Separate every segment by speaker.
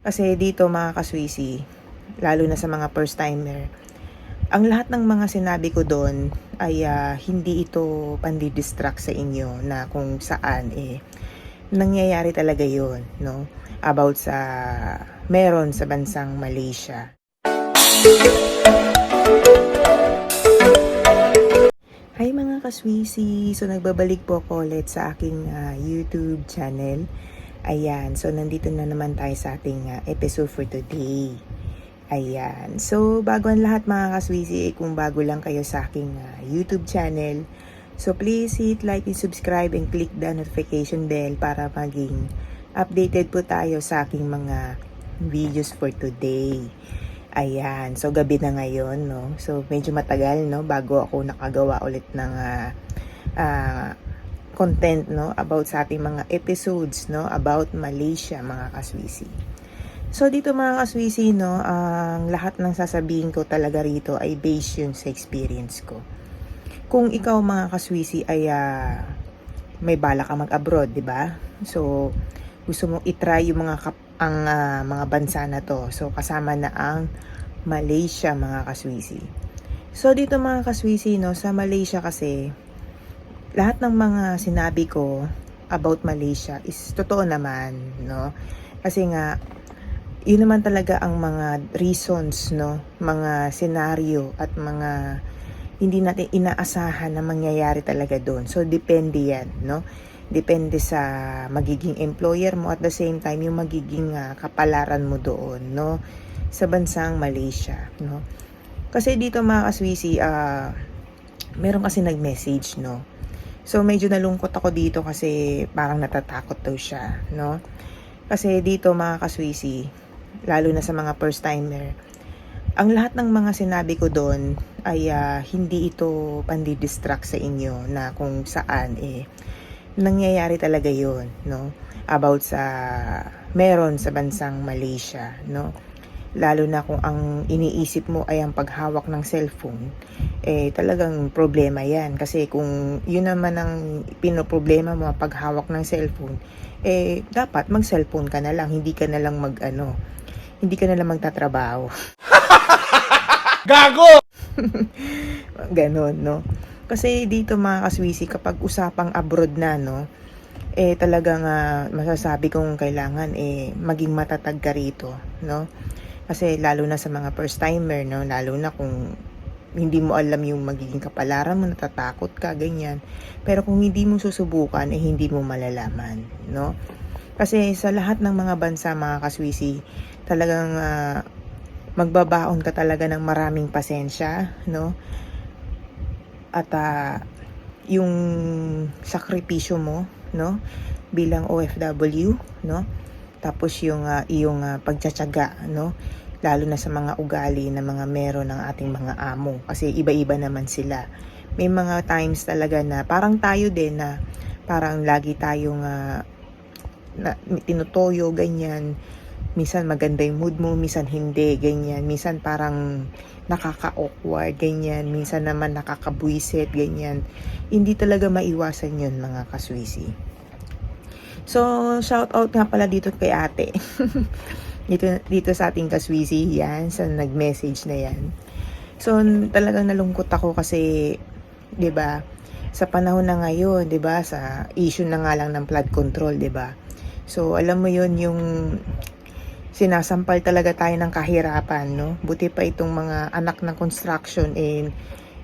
Speaker 1: Kasi dito mga kaswisi, lalo na sa mga first timer, ang lahat ng mga sinabi ko doon ay ah, hindi ito pandidistract sa inyo na kung saan eh nangyayari talaga yon no about sa meron sa bansang Malaysia. Hi mga kaswisi! So nagbabalik po ako ulit sa aking ah, YouTube channel. Ayan, so nandito na naman tayo sa ating ah, episode for today. Ayan, so bago ang lahat mga kaswisi, eh, kung bago lang kayo sa aking ah, YouTube channel, so please hit like and subscribe and click the notification bell para maging updated po tayo sa aking mga videos for today. Ayan, so gabi na ngayon, no? So medyo matagal, no? Bago ako nakagawa ulit ng ah, ah, content, no? About sa ating mga episodes, no? About Malaysia, mga kaswisi. So dito mga kaswisi, no? Ang lahat ng sasabihin ko talaga rito ay based yun sa experience ko. Kung ikaw mga kaswisi ay ah, may bala ka mag-abroad, di ba? So, gusto mong itry yung mga kap- ang ah, mga bansa na to. So kasama na ang Malaysia mga kaswisi. So dito mga kaswisi no, sa Malaysia kasi lahat ng mga sinabi ko about Malaysia is totoo naman, no? Kasi nga yun naman talaga ang mga reasons, no? Mga senaryo at mga hindi natin inaasahan na mangyayari talaga doon. So depende yan, no? depende sa magiging employer mo at the same time yung magiging ah, kapalaran mo doon no sa bansang Malaysia no kasi dito mga kaswisi ah meron kasi nag-message no so medyo nalungkot ako dito kasi parang natatakot daw siya no? Kasi dito mga kaswisi lalo na sa mga first timer ang lahat ng mga sinabi ko doon ay ah, hindi ito pandidistract sa inyo na kung saan eh nangyayari talaga yon no? About sa meron sa bansang Malaysia no lalo na kung ang iniisip mo ay ang paghawak ng cellphone eh talagang problema yan kasi kung yun naman ang pinoproblema mo ang paghawak ng cellphone eh dapat mag cellphone ka na lang hindi ka na lang mag ano hindi ka na lang magtatrabaho
Speaker 2: Gago!
Speaker 1: Ganon, no? Kasi dito mga kaswisi, kapag usapang abroad na, no? Eh talagang ah, masasabi kong kailangan eh maging matatag ka rito, no? Kasi lalo na sa mga first timer, no? Lalo na kung hindi mo alam yung magiging kapalaran mo, natatakot ka, ganyan. Pero kung hindi mo susubukan, eh hindi mo malalaman, no? Kasi sa lahat ng mga bansa, mga kaswisi, talagang ah, magbabaon ka talaga ng maraming pasensya, no? At ah, yung sakripisyo mo, no? Bilang OFW, no? Tapos yung ah, iyong ah, pagtsatsaga, no? Lalo na sa mga ugali na mga meron ng ating mga amo kasi iba-iba naman sila. May mga times talaga na parang tayo din na parang lagi tayong ah, na, tinutoyo ganyan minsan maganda yung mood mo, minsan hindi, ganyan. Minsan parang nakaka-awkward, ganyan. Minsan naman nakakabuisit, ganyan. Hindi talaga maiwasan yun, mga kaswisi. So, shout out nga pala dito kay ate. dito, dito sa ating kaswisi, yan, sa nag-message na yan. So, talagang nalungkot ako kasi, 'di ba? Sa panahon na ngayon, 'di ba, sa issue na nga lang ng flood control, 'di ba? So, alam mo 'yon yung sinasampal talaga tayo ng kahirapan, no? Buti pa itong mga anak ng construction eh,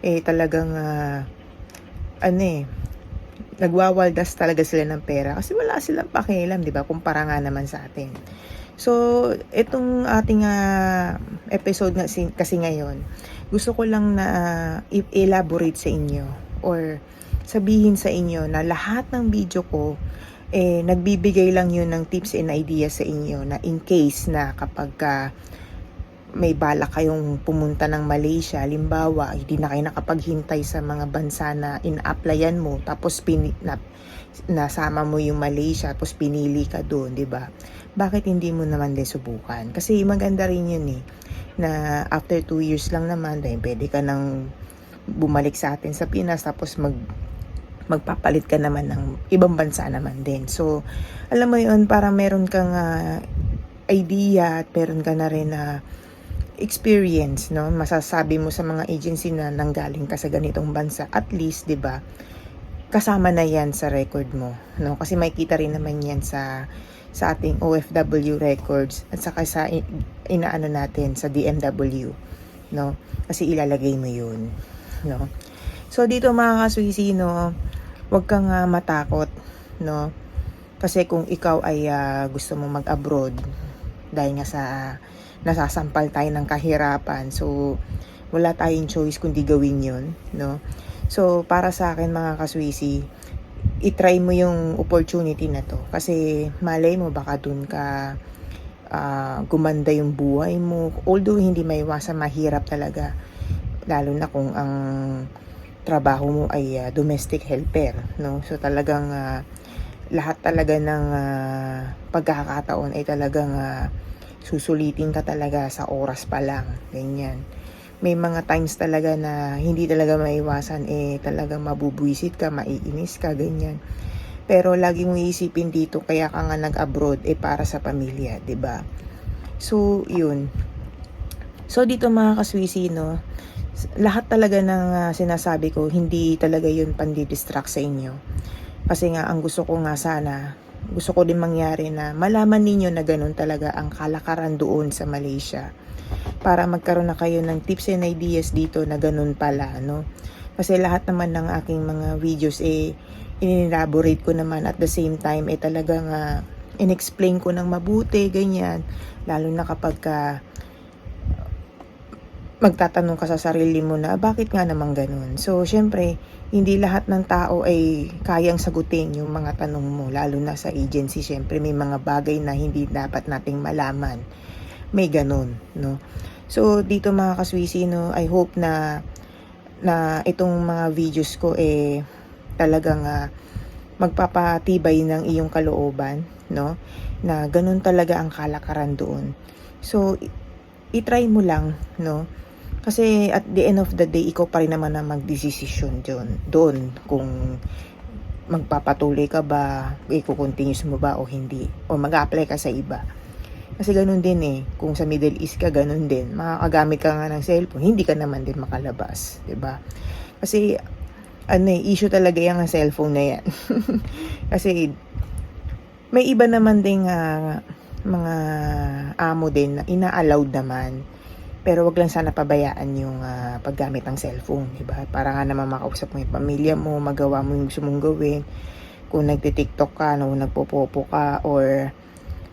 Speaker 1: eh talagang ah, ano eh, nagwawaldas talaga sila ng pera kasi wala silang pakialam, 'di ba? Kumpara nga naman sa atin. So, itong ating ah, episode nga si- kasi ngayon, gusto ko lang na ah, i-elaborate sa inyo or sabihin sa inyo na lahat ng video ko eh nagbibigay lang yun ng tips and ideas sa inyo na in case na kapag ka may bala kayong pumunta ng Malaysia, limbawa, hindi na kayo nakapaghintay sa mga bansa na in-applyan mo, tapos pini, na, nasama mo yung Malaysia, tapos pinili ka doon, di ba? Bakit hindi mo naman din subukan? Kasi maganda rin yun eh, na after 2 years lang naman, dahil pwede ka nang bumalik sa atin sa Pinas, tapos mag magpapalit ka naman ng ibang bansa naman din. So, alam mo yun, para meron kang ah, idea at meron ka na rin na experience, no? Masasabi mo sa mga agency na nanggaling ka sa ganitong bansa, at least, 'di ba? Kasama na 'yan sa record mo, no? Kasi makikita rin naman 'yan sa sa ating OFW records at saka sa inaano natin sa DMW, no? Kasi ilalagay mo 'yun, no? So dito mga kaswisi, no, huwag kang ah, matakot, no? Kasi kung ikaw ay ah, gusto mo mag-abroad dahil nga sa nasasampal tayo ng kahirapan. So, wala tayong choice kundi gawin yun, no? So, para sa akin mga kaswisi, itry mo yung opportunity na to. Kasi malay mo baka dun ka ah, gumanda yung buhay mo. Although hindi maiwasan mahirap talaga. Lalo na kung ang trabaho mo ay ah, domestic helper, no? So talagang ah, lahat talaga ng ah, pagkakataon ay talagang ah, susulitin ka talaga sa oras pa lang, ganyan. May mga times talaga na hindi talaga maiwasan eh talagang mabubwisit ka, maiinis ka, ganyan. Pero lagi mong iisipin dito kaya ka nga nag-abroad eh para sa pamilya, ba? So, yun. So dito mga kaswisi, no, lahat talaga ng ah, sinasabi ko, hindi talaga yun pandidistract sa inyo. Kasi nga, ang gusto ko nga sana, gusto ko din mangyari na malaman ninyo na ganun talaga ang kalakaran doon sa Malaysia. Para magkaroon na kayo ng tips and ideas dito na ganun pala, no? Kasi lahat naman ng aking mga videos, eh, in-elaborate ko naman at the same time, eh talagang uh, in-explain ko ng mabuti, ganyan. Lalo na kapag ka magtatanong ka sa sarili mo na bakit nga naman ganun. So, syempre, hindi lahat ng tao ay kayang sagutin yung mga tanong mo, lalo na sa agency. Syempre, may mga bagay na hindi dapat nating malaman. May ganun, no? So, dito mga kaswisi, no, I hope na na itong mga videos ko eh talagang uh, magpapatibay ng iyong kalooban, no? Na ganun talaga ang kalakaran doon. So, i-try mo lang, no? Kasi at the end of the day, ikaw pa rin naman ang magdesisyon doon. Doon kung magpapatuloy ka ba, i-continuous mo ba o hindi. O mag-apply ka sa iba. Kasi ganun din eh. Kung sa Middle East ka, ganun din. Makakagamit ka nga ng cellphone, hindi ka naman din makalabas. ba Kasi ano eh, issue talaga yung cellphone na yan. Kasi may iba naman ding uh, mga amo din na ina-allowed naman pero wag lang sana pabayaan yung uh, paggamit ng cellphone, di ba? Para nga naman makausap mo yung pamilya mo, magawa mo yung gusto mong gawin. Kung nagti-TikTok ka, no, nagpopopo ka, or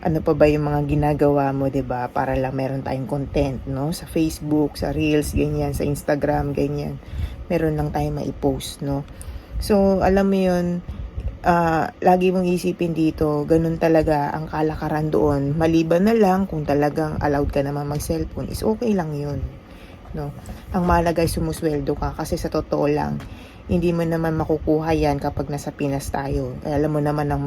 Speaker 1: ano pa ba yung mga ginagawa mo, 'di ba? Para lang meron tayong content, no? Sa Facebook, sa Reels, ganyan, sa Instagram, ganyan. Meron lang tayong mai-post, no? So, alam mo 'yun, uh, lagi mong isipin dito, ganun talaga ang kalakaran doon. Maliban na lang kung talagang allowed ka naman mag-cellphone, is okay lang yun. No? Ang mahalaga ay sumusweldo ka kasi sa totoo lang, hindi mo naman makukuha yan kapag nasa Pinas tayo. Kaya alam mo naman ang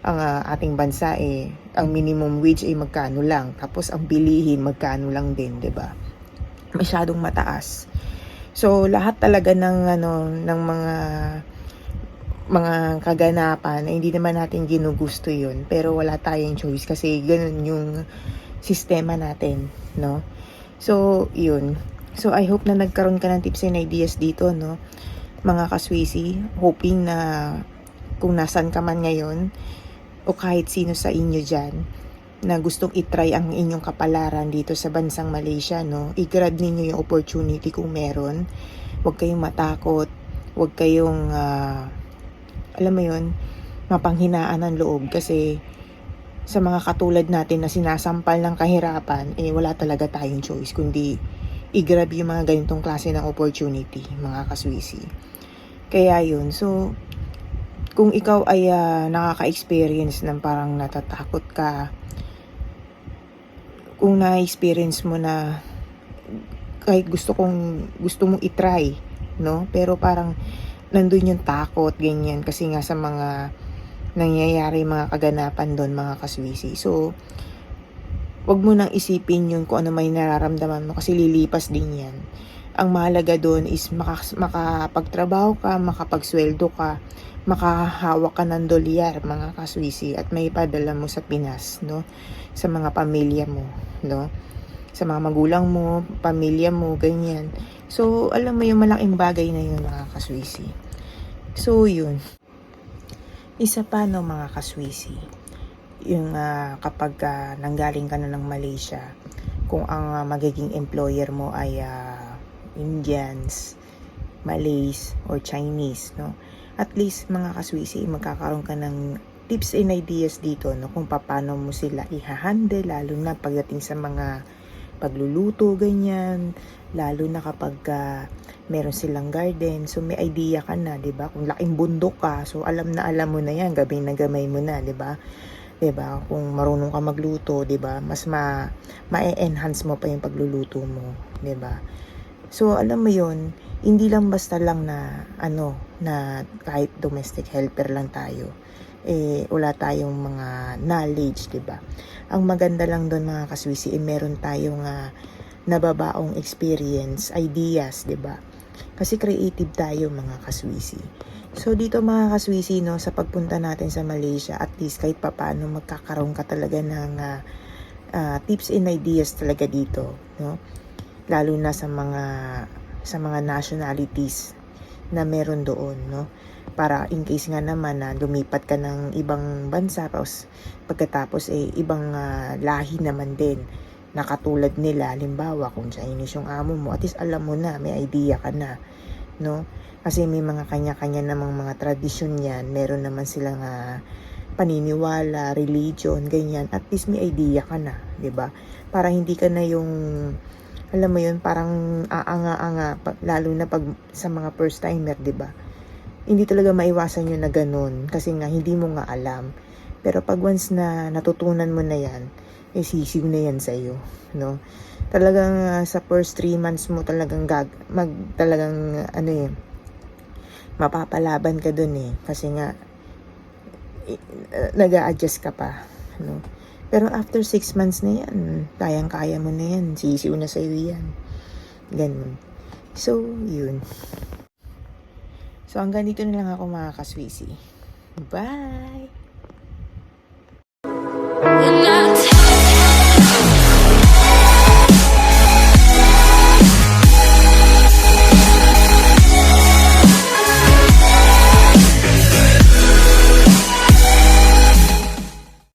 Speaker 1: ang uh, ating bansa eh ang minimum wage ay magkano lang tapos ang bilihin magkano lang din 'di ba masyadong mataas so lahat talaga ng ano ng mga mga kaganapan na hindi naman natin ginugusto yun. Pero wala tayong choice kasi ganun yung sistema natin, no? So, yun. So, I hope na nagkaroon ka ng tips and ideas dito, no? Mga kaswisi, hoping na kung nasan ka man ngayon, o kahit sino sa inyo dyan, na gustong itry ang inyong kapalaran dito sa bansang Malaysia, no? I-grab ninyo yung opportunity kung meron. Huwag kayong matakot. Huwag kayong uh, alam mo yun, mapanghinaan ng loob kasi sa mga katulad natin na sinasampal ng kahirapan, eh wala talaga tayong choice kundi i-grab yung mga ganitong klase ng opportunity, mga kaswisi. Kaya yun, so kung ikaw ay uh, nakaka-experience ng parang natatakot ka, kung na-experience mo na kahit gusto kong gusto mong i-try, no? Pero parang nandun yung takot, ganyan. Kasi nga sa mga nangyayari mga kaganapan doon, mga kaswisi. So, wag mo nang isipin yun kung ano may nararamdaman mo kasi lilipas din yan. ang mahalaga doon is maka, makapagtrabaho ka, makapagsweldo ka, makahawak ka ng dolyar mga kaswisi at may padala mo sa Pinas, no? Sa mga pamilya mo, no? Sa mga magulang mo, pamilya mo, ganyan. So, alam mo yung malaking bagay na yun mga kaswisi. So, yun. Isa pa no mga kaswisi, yung ah, kapag ah, nanggaling ka na ng Malaysia, kung ang ah, magiging employer mo ay ah, Indians, Malays, or Chinese, no? At least mga kaswisi, magkakaroon ka ng tips and ideas dito, no? Kung paano mo sila ihahandle, lalo na pagdating sa mga pagluluto, ganyan. Lalo na kapag ah, meron silang garden, so may idea ka na, 'di ba? Kung laking bundok ka, so alam na alam mo na 'yan, gabi na gamay mo na, 'di ba? 'Di ba? Kung marunong ka magluto, 'di ba? Mas ma ma-enhance mo pa yung pagluluto mo, 'di ba? So alam mo 'yon, hindi lang basta lang na ano, na kahit domestic helper lang tayo. Eh wala tayong mga knowledge, 'di ba? Ang maganda lang doon mga kaswisi, eh, meron tayong ah, nababaong experience, ideas, 'di ba? Kasi creative tayo mga kaswisi. So dito mga kaswisi no, sa pagpunta natin sa Malaysia, at least kahit papaano magkakaroon ka talaga ng ah, ah, tips and ideas talaga dito, no? Lalo na sa mga sa mga nationalities na meron doon, no? Para in case nga naman na lumipat ka ng ibang bansa tapos pagkatapos eh ibang ah, lahi naman din na katulad nila, halimbawa kung Chinese yung amo mo, at least alam mo na, may idea ka na, no? Kasi may mga kanya-kanya namang mga tradisyon yan, meron naman silang ah, paniniwala, religion, ganyan, at least may idea ka na, 'di ba? Para hindi ka na yung alam mo yun, parang aanga-anga, lalo na pag sa mga first timer, 'di ba? Hindi talaga maiwasan yun na ganun, kasi nga hindi mo nga alam. Pero pag once na natutunan mo na yan, eh sisiw na yan sa'yo, no? Talagang ah, sa first three months mo talagang gag, mag, talagang ano eh, mapapalaban ka dun eh. Kasi nga, nag adjust ka pa, no? Pero after six months na yan, kayang-kaya mo na yan, sisiw na sa'yo yan. Ganun. So, yun. So, hanggang dito na lang ako mga kaswisi. Bye!